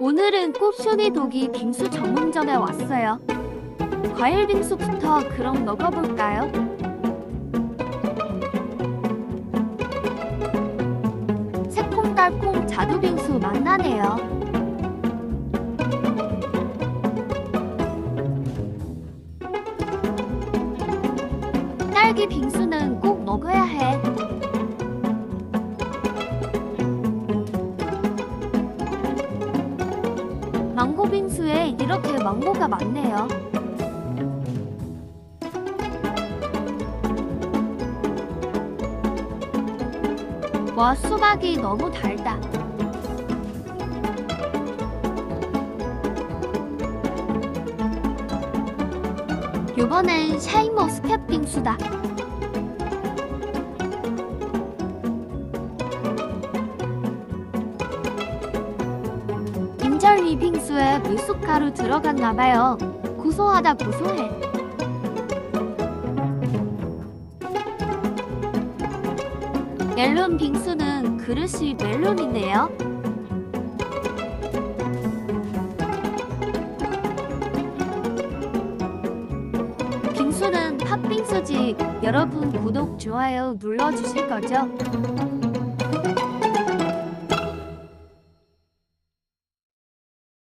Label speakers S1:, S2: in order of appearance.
S1: 오늘은 꽃순이 독이 빙수 전문점에 왔어요. 과일 빙수부터 그럼 먹어볼까요? 새콤달콤 자두 빙수 맛나네요. 딸기 빙수는 꼭 먹어야 해. 빙수에 이렇게 망고가 많네요. 와, 수박이 너무 달다. 이번엔 샤인머스켓 빙수다. 빙수에 물쑥가루 들어갔나봐요. 고소하다 고소해. 멜론 빙수는 그릇이 멜론이네요. 빙수는 팥빙수지. 여러분 구독, 좋아요 눌러주실 거죠?